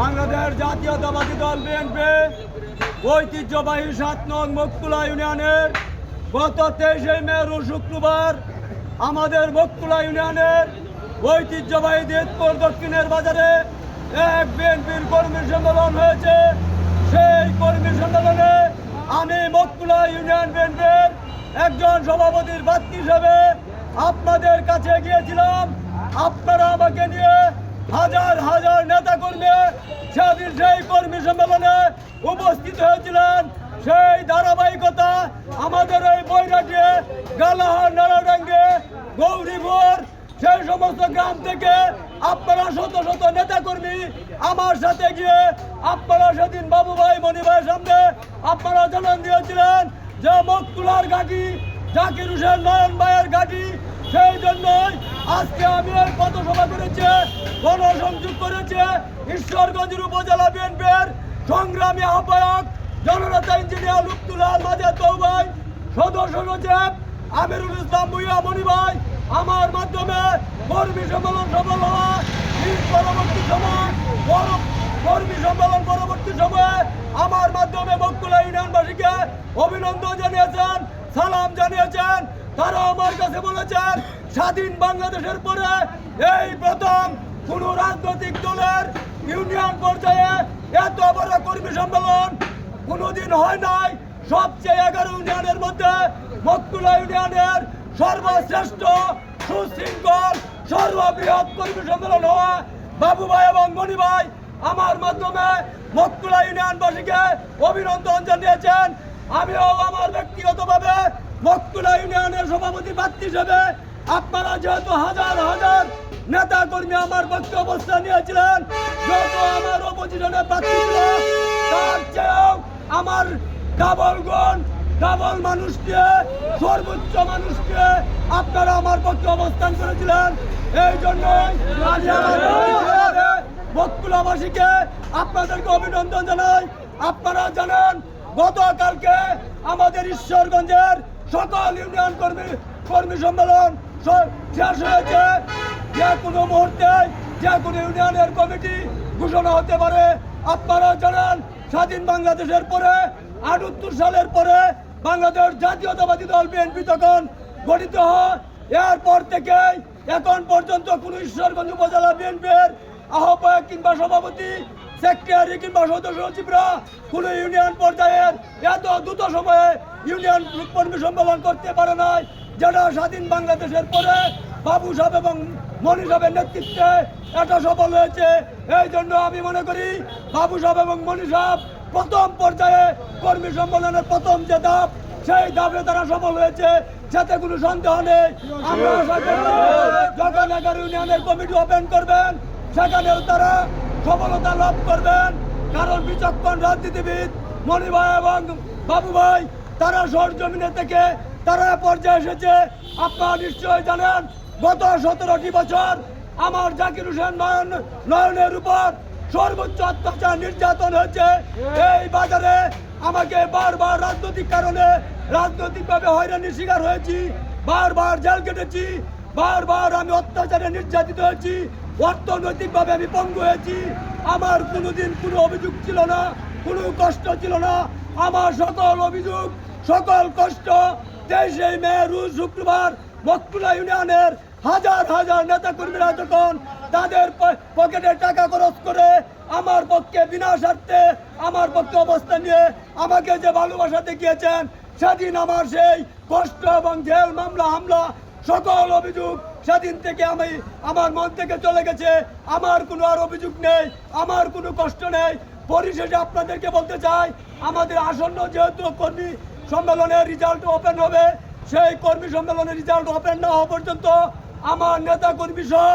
বাংলাদেশ জাতীয়তাবাদী দল বিএনপি ঐতিহ্যবাহী সাত নং মকুলা ইউনিয়নের গত তেইশে মে শুক্রবার আমাদের মকুলা ইউনিয়নের ঐতিহ্যবাহী দেবপুর দক্ষিণের বাজারে এক বিএনপির কর্মী সম্মেলন হয়েছে। সেই কর্মী সম্মেলনে আমি মকুলা ইউনিয়ন বিএনপির একজন সভাপতির বাত্তি হিসেবে আপনাদের কাছে গিয়েছিলাম। আপনারা আমাকে নিয়ে হাজার হাজার নেতা কর্মী সেদিন সেই কর্মী সম্মেলনে উপস্থিত হয়েছিলেন। সেই ধারাবাহিকতা আমাদের এই বৈরাটে গালাহার, নারাডাঙ্গে, গৌরীপুর, সেই সমস্ত গ্রাম থেকে আপনারা শত শত নেতা কর্মী আমার সাথে গিয়ে আপনারা সেদিন বাবু ভাই মণি ভাইয়ের সামনে আপনারা জানান দিয়েছিলেন যে মকতুলার ঘাটি জাকির হোসেন, নয়ন ভাইয়ের ঘাটি সেই জন্যই আজকে আমি গণসংযোগ করেছে ঈশ্বরগঞ্জের উপজেলা বিএনপির সংগ্রামী আহ্বায়ক জননেতা ইঞ্জিনিয়ার লুপ্তুলাল মাঝে তৌবাই সদস্য সচিব আমিরুল ইসলাম ভুইয়া মণি ভাই, আমার মাধ্যমে কর্মী সম্মেলন সফল হওয়া পরবর্তী সময় কর্মী সম্মেলন পরবর্তী সময়ে আমার মাধ্যমে বকুলা ইউনিয়নবাসীকে অভিনন্দন জানিয়েছেন, সালাম জানিয়েছেন তারা আমার কাছে বলেছেন, স্বাধীন বাংলাদেশের পরে এই প্রথম রাজনৈতিক দলের ইউনিয়ন পর্যায়ে এত বড় কর্মী সম্মেলন কোনোদিন হয় নাই। সবচেয়ে এগারো ইউনিয়নের মধ্যে মকুলা ইউনিয়নের সর্বশ্রেষ্ঠ সুশৃঙ্খল, সর্ববৃহৎ কর্মী সম্মেলন হওয়া বাবু ভাই এবং মণি ভাই আমার মাধ্যমে মকুলা ইউনিয়নবাসীকে অভিনন্দন জানিয়েছেন। আমিও আমার ব্যক্তিগতভাবে মকুলা ইউনিয়নের সভাপতি প্রার্থী হিসেবে আপনারা যেহেতু হাজার হাজার নেতা কর্মী আমার পক্ষে অবস্থান নিয়েছিলেন যত আমার অপোজিশনে প্রার্থী ছিল, তার চেয়েও আমার ডাবল গুণ, ডাবল মানুষকে, সর্বোচ্চ মানুষকে আপনারা আমার পক্ষে অবস্থান করেছিলেন। এই জন্যই বকুলাবাসীকে আপনাদেরকে অভিনন্দন জানাই। আপনারা জানেন, গতকালকে আমাদের ঈশ্বরগঞ্জের সকল ইউনিয়ন কর্মী কর্মী সম্মেলন শেষ হয়েছে। যে কোনো মুহূর্তে যে কোনো ইউনিয়নের কমিটি ঘোষণা হতে পারে। আপনারা জানেন, স্বাধীন বাংলাদেশের পরে, আটাত্তর সালের পরে বাংলাদেশ জাতীয়তাবাদী দল বিএনপি তখন গঠিত হয়। এরপর থেকে এখন পর্যন্ত কোনো ঈশ্বরগঞ্জ উপজেলা বিএনপির আহ্বায়ক কিংবা সভাপতি সেক্রেটারি কিংবা সদস্য সচিবরা কোনো ইউনিয়ন পর্যায়ের এত দ্রুত সময়ে ইউনিয়ন কর্মী সম্মেলন করতে পারে নাই, যেটা স্বাধীন বাংলাদেশের পরে বাবু সাহেব এবং মনি সাহেবের নেতৃত্বে এটা সফল হয়েছে। এই জন্য আমি মনে করি বাবু সাহেব এবং মনি সাহেব প্রথম পর্যায়ে কর্মী সম্মেলনের প্রথম যে ধাপ, সেই ধাপে তারা সফল হয়েছে, যাতে কোনো সন্দেহ নেই। আমরা যখন এগারো ইউনিয়নের কমিটি ওপেন করবেন, সেখানেও তারা সফলতা লাভ করবেন। কারণ বিচক্ষণ রাজনীতিবিদ মণি ভাই এবং বাবু ভাই তারা সরজমিনে থেকে তারা পর্যায়ে এসেছে। আপনারা নিশ্চয়ই জানেন, গত সতেরোটি বছর আমার জাকির হোসেন নয়ন, নয়নের উপর সর্বোচ্চ অত্যাচার নির্যাতন হয়েছে। এই বাজারে আমাকে বারবার রাজনৈতিক কারণে, রাজনৈতিকভাবে হয়রানির শিকার হয়েছি। বারবার জেল কেটেছি। বারবার আমি অত্যাচারে নির্যাতিত হয়েছি। অর্থনৈতিকভাবে আমি পঙ্গু হয়েছি। আমার কোনোদিন কোনো অভিযোগ ছিল না, কোনো কষ্ট ছিল না। আমার সকল অভিযোগ, সকল কষ্ট তেইশে মে রোজ শুক্রবার মকুলা ইউনিয়নের হাজার হাজার নেতা কর্মীরা যখন তাদের পকেটে টাকা খরচ করে আমার পক্ষে বিনা স্বার্থে আমার পক্ষে অবস্থান নিয়ে আমাকে যে ভালোবাসা দেখিয়েছেন, সেদিন আমার সেই কষ্ট এবং জেল মামলা, হামলা সকল অভিযোগ সেদিন থেকে আমি আমার মন থেকে চলে গেছে। আমার কোনো আর অভিযোগ নেই, আমার কোনো কষ্ট নেই। পরিশেষে আপনাদেরকে বলতে চাই, আমাদের আসন্ন যেহেতু কর্মী সম্মেলনের রেজাল্ট ওপেন হবে, সেই কর্মী সম্মেলনের রেজাল্ট ওপেন না হওয়া পর্যন্ত আমার নেতা কর্মী সহ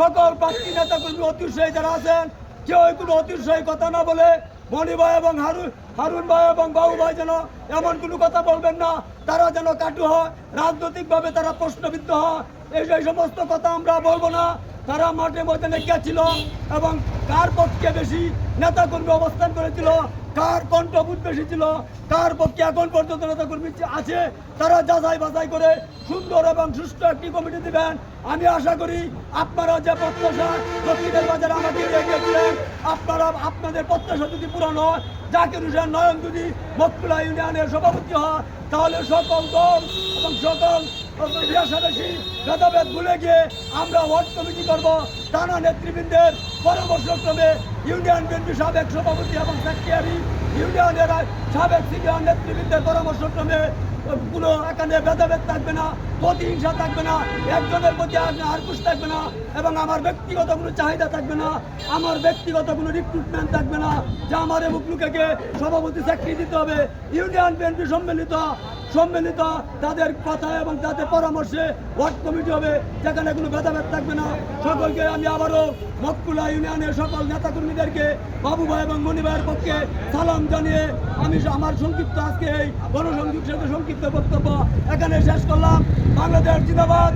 সকল প্রার্থী নেতা কর্মী অতিশয় যারা আছেন, কেউ কোনো অতিশয় কথা না বলে মণি ভাই এবং হারুন হারুন ভাই এবং বাবু ভাই যেন এমন কোনো কথা বলবেন না, তারা যেন কাটু হয়, রাজনৈতিকভাবে তারা প্রশ্নবিদ্ধ হয়। এই যে সমস্ত কথা আমরা বলব না, তারা মাঠে ময়দানে গেছিল এবং কার পক্ষে বেশি নেতাকর্মী অবস্থান করেছিল কার কণ্ঠ বুধ বেশি ছিল? কার পক্ষে এখন পর্যন্ত নেতাকর্মী আছে? তারা যাচাই বাছাই করে সুন্দর এবং সুষ্ঠু একটি কমিটি দিবেন। আমি আশা করি আপনারা যে প্রত্যাশা দক্ষিণের বাজারে আমাকে রেখেছিলেন, আপনারা আপনাদের প্রত্যাশা যদি পূরণ হয়, জাকির হোসেন নয়ন যদি মতকুলা ইউনিয়নের সভাপতি হয় তাহলে সকল দল এবং সকল ভাষাভাষী ভেদাভেদ ভুলে গিয়ে আমরা ওয়ার্ড কমিটি করব। টানা নেতৃবৃন্দের পরামর্শক্রমে ইউনিয়ন বিএনপি সাবেক সভাপতি এবং সেক্রেটারি ইউনিয়নের সাবেক সিনিয়র নেতৃবৃন্দের পরামর্শক্রমে কোনো এখানে ভেদাভেদ থাকবে না, প্রতিহিংসা থাকবে না, একজনের প্রতি আর আরকুশ থাকবে না, এবং আমার ব্যক্তিগত কোনো চাহিদা থাকবে না, আমার ব্যক্তিগত কোনো রিক্রুটমেন্ট থাকবে না, যে আমার মুখলুকে সভাপতি চাকরি দিতে হবে। ইউনিয়ন বিএনপি সম্মিলিত সম্মিলিত তাদের কথা এবং তাদের পরামর্শে ওয়ার্ড কমিটি হবে, যেখানে কোনো ভেদাভেদ থাকবে না। সকলকে আমি আবারও মক্কুলা ইউনিয়নের সকল নেতাকর্মীদেরকে, বাবু ভাই এবং মণি ভাইয়ের পক্ষে সালাম জানিয়ে আমি আমার সংক্ষিপ্ত আজকে এই গণসংযোগ সাথে সংক্ষিপ্ত বক্তব্য এখানে শেষ করলাম। বাংলাদেশ জিন্দাবাদ।